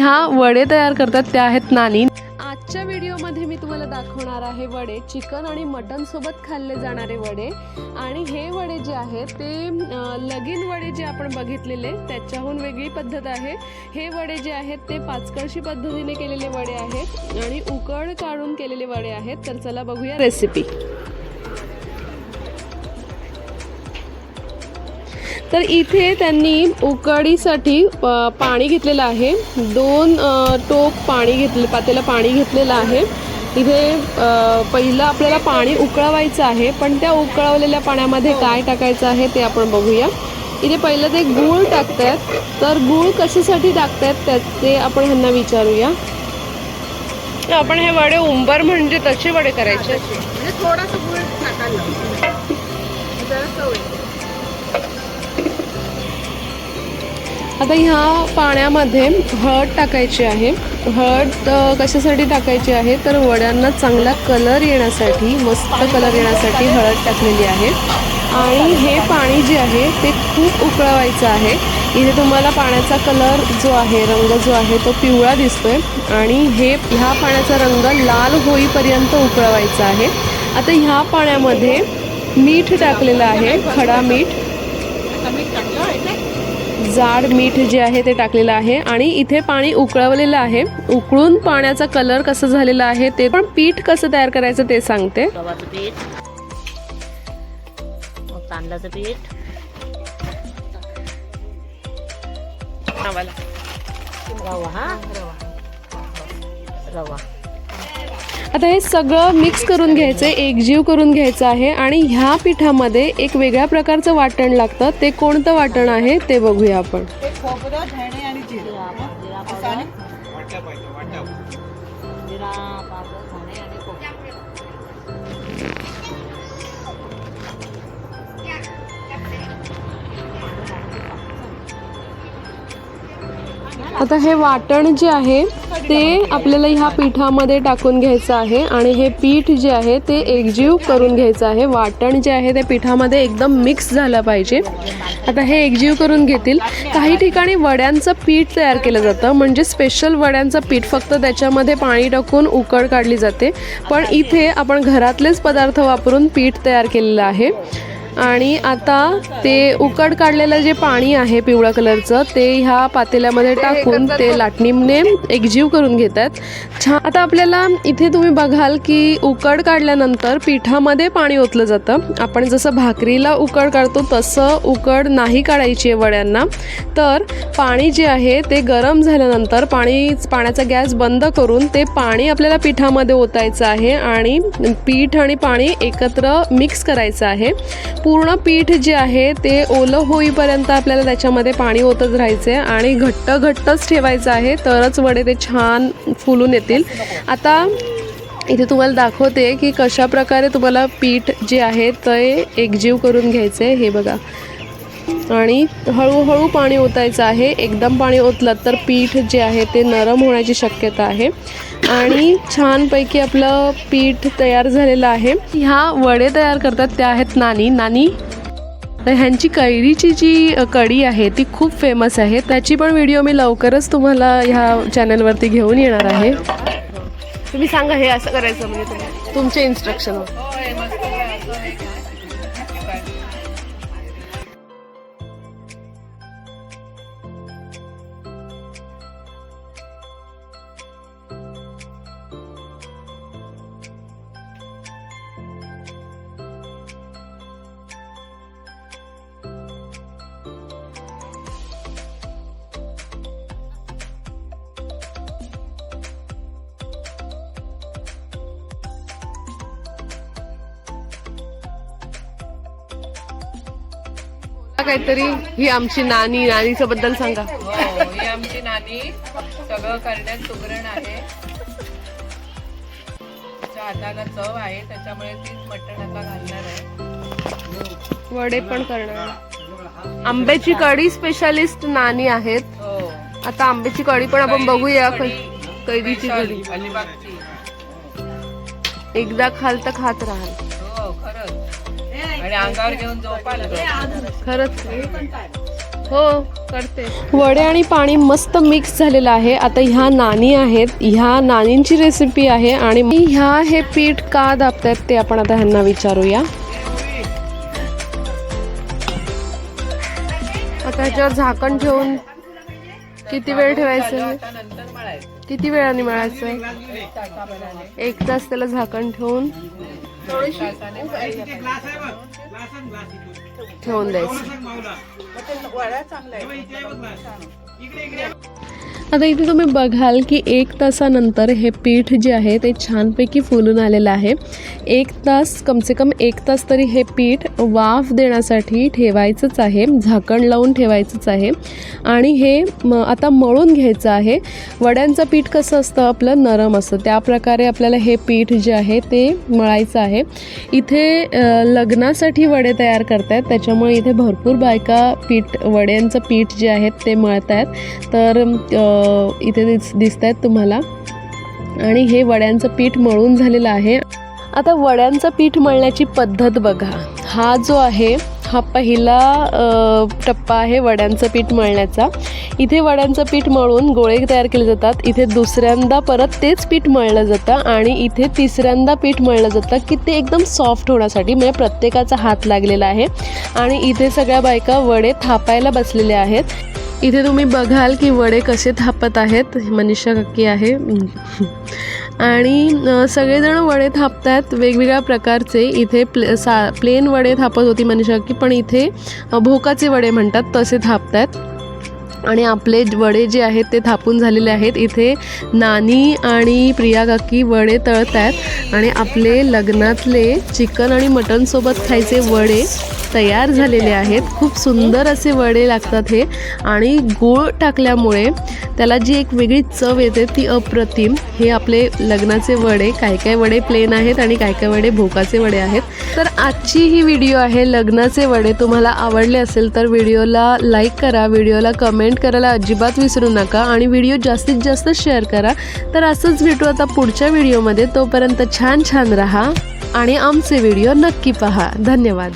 ह्या वडे तयार करतात त्या आहेत नानी. आजच्या व्हिडिओमध्ये मी तुम्हाला दाखवणार आहे वडे चिकन आणि मटन सोबत खाल्ले जाणारे वडे. आणि हे वडे जे आहेत ते लगीन वडे जे आपण बघितलेले त्याच्याहून वेगळी पद्धत आहे. हे वडे जे आहेत ते पाचकळशी पद्धतीने केलेले वडे आहेत आणि उकड काढून केलेले वडे आहेत. तर चला बघूया रेसिपी तर इथे त्यांनी उकडीसाठी पाणी घेतलेलं आहे. दोन टोप पाणी घेतले पातेलं पाणी घेतलेलं आहे. इथे पहिलं आपल्याला पाणी उकळवायचं आहे पण त्या उकळवलेल्या पाण्यामध्ये काय टाकायचं आहे ते आपण बघूया. इथे पहिलं ते गूळ टाकतायत तर गूळ कशासाठी टाकतायत त्या ते आपण ह्यांना विचारूया. आपण हे वडे उंबर म्हणजे तसे वडे करायचे. म्हणजे थोडासा गुळ टाकायला. आता ह्या पाण्यामध्ये हळद टाकायची आहे. हळद कशासाठी टाकायची आहे? तर वड्यांना चांगला कलर येण्यासाठी मस्त कलर येण्यासाठी हळद टाकलेली आहे. आणि हे पाणी जे आहे ते खूप उकळवायचं आहे. इथे तुम्हाला पाण्याचा कलर जो आहे रंग जो आहे तो पिवळा दिसतोय. आणि हे ह्या पाण्याचा रंग लाल होईपर्यंत उकळवायचा आहे. आता ह्या पाण्यामध्ये मीठ टाकलेलं आहे खडा मीठ. जाड मीठ जे आहे ते टाकलेलं आहे आणि इथे पाणी उकळवलेलं आहे. उकळून पाण्याचा कलर कसं झालेला आहे ते पण पीठ कसं तयार करायचं ते सांगते. गव्हाचं पीठ. मग तांदळाचं पीठ. रवा. हा रवा. आता हे सगळं मिक्स करून घ्यायचं एकजीव करून घ्यायचं आहे आणि ह्या पिठामध्ये एक वेगळ्या प्रकारचं वाटण लागतं. ते कोणतं वाटण आहे ते बघूया आपण. आता हे वाटण जे आहे ते आपल्याला ह्या पिठामध्ये टाकून घ्यायचं आहे आणि हे पीठ जे आहे ते एकजीव करून घ्यायचं आहे. वाटण जे आहे ते पिठामध्ये एकदम मिक्स झालं पाहिजे. आता हे एकजीव करून घेतील. काही ठिकाणी वड्यांचं पीठ तयार केलं जातं. म्हणजे स्पेशल वड्यांचं पीठ फक्त त्याच्यामध्ये पाणी टाकून उकड काढली जाते. पण इथे आपण घरातलेच पदार्थ वापरून पीठ तयार केलेलं आहे. आणि आता ते उकड काढलेलं जे पाणी आहे पिवळ्या कलरचं ते ह्या पातेल्यामध्ये टाकून ते लाटणीने एकजीव करून घेतात. छान आता आपल्याला इथे तुम्ही बघाल की उकड काढल्यानंतर पिठामध्ये पाणी ओतलं जातं. आपण जसं भाकरीला उकड काढतो तसं उकड नाही काढायची आहे वड्यांना. तर पाणी जे आहे ते गरम झाल्यानंतर पाणी पाण्याचा गॅस बंद करून ते पाणी आपल्याला पिठामध्ये ओतायचं आहे आणि पीठ आणि पाणी एकत्र मिक्स करायचं आहे. पूर्ण पीठ जे आहे ते ओलं होईपर्यंत आपल्याला त्याच्यामध्ये पाणी ओतत राहायचं आहे आणि घट्ट घट्टच ठेवायचं आहे तरच वडे ते छान फुलून येतील. आता इथे तुम्हाला दाखवते की कशा प्रकारे तुम्हाला पीठ जे आहे ते एकजीव करून घ्यायचं आहे हे बघा. आणि हळूहळू पाणी ओतायचं आहे. एकदम पाणी ओतलं तर पीठ जे आहे ते नरम होण्याची शक्यता आहे. आणि छानपैकी आपलं पीठ तयार झालेलं आहे. ह्या वडे तयार करतात त्या आहेत नानी. नानी तर ह्यांची कैरीची जी कढी आहे ती खूप फेमस आहे. त्याची पण व्हिडिओ मी लवकरच तुम्हाला ह्या चॅनलवरती घेऊन येणार आहे. तुम्ही सांगा हे असं करायचं म्हणजे तुमचे इन्स्ट्रक्शन काहीतरी ही आमची नानी नानीच्या बद्दल सांगा. हो ही आमची नानी. सगळं करण्यात सुगरण आहे. तिच्या हाताला चव आहे त्याच्यामुळे तीच मटण आता घालणार आहे. वडे पण करणार. आंब्याची कढी स्पेशालिस्ट नानी आहेत. हो. आता आंब्याची कढी पण आपण बघूया कै- कैरीची स्पेशल कढी. अलिबागची. एकदा खाल तर खात राहाल. हो खरंच. आणि अंगावर घेऊन झोपाल खरंच. हो करते. वडे आणि पाणी मस्त मिक्स झालेलं आहे. आता ह्या नाणी आहेत. ह्या नाणींची रेसिपी आहे आणि मी ह्या हे पीठ का दाबतायत ते आपण आता ह्यांना विचारूया. आता ह्याच्यावर झाकण ठेवून किती वेळ ठेवायचं? आता नंतर मळायचं किती वेळाने मळायचं? एक तास त्याला झाकण ठेवून. ठेवून द्यायचं. आता इथे तुम्ही बघाल की एक तासानंतर हे पीठ जे आहे ते छानपैकी फुलून आलेलं आहे. एक तास कमसे कम एक तास तरी हे पीठ वाफ देण्यासाठी ठेवायचंच आहे झाकण लावून ठेवायचंच आहे. आणि हे म आता मळून घ्यायचं आहे. वड्यांचं पीठ कसं असतं? आपलं नरम असतं. त्या प्रकारे आपल्याला हे पीठ जे आहे ते मळायचं आहे. इथे लग्नासाठी वडे तयार करतायत. त्याच्यामुळे इथे भरपूर बायका पीठ वड्यांचं पीठ जे आहेत ते मळत आहेत तर इथे दिस दिसत आहेत तुम्हाला. आणि हे वड्यांचं पीठ मळून झालेलं आहे. आता वड्यांचं पीठ मळण्याची पद्धत बघा. हा जो आहे हा पहिला टप्पा आहे वड्यांचं पीठ मळण्याचा. इथे वड्यांचं पीठ मळून गोळे तयार केले जातात. इथे दुसऱ्यांदा परत तेच पीठ मळलं जातं आणि इथे तिसऱ्यांदा पीठ मळलं जातं की ते एकदम सॉफ्ट होण्यासाठी म्हणजे प्रत्येकाचा हात लागलेला आहे. आणि इथे सगळ्या बायका वडे थापायला बसलेल्या आहेत. इथे तुम्ही बघाल की वडे कसे थापत आहेत. मनीषा कक्की आहे. आणि सगळेजण वडे थापतात. वेगवेगळ्या प्रकारचे इथे प्ले सा प्लेन वडे थापत होती मनीषा कक्की पण इथे भोकाचे वडे म्हणतात तसे थापतात. आणि आपले वडे जे आहेत ते थापून झालेले आहेत. इथे नानी आणि प्रिया काकी वडे तळत आहेत आणि आपले लग्नातले चिकन आणि मटनसोबत खायचे वडे तयार झालेले आहेत. खूप सुंदर असे वडे लागतात हे. आणि गूळ टाकल्यामुळे त्याला जी एक वेगळी चव येते ती अप्रतिम. हे आपले लग्नाचे वडे काय काय वडे प्लेन आहेत आणि काय काय वडे भोकाचे वडे आहेत. तर आजची ही व्हिडिओ आहे लग्नाचे वडे. तुम्हाला आवडले असेल तर व्हिडिओला लाईक करा. व्हिडिओला कमेंट कमेंट करायला अजिबात विसरू नका आणि व्हिडिओ जास्तीत जास्त शेअर करा. तर असंच भेटू आता पुढच्या व्हिडिओमध्ये तोपर्यंत छान छान राहा आणि आमचे व्हिडिओ नक्की पहा. धन्यवाद.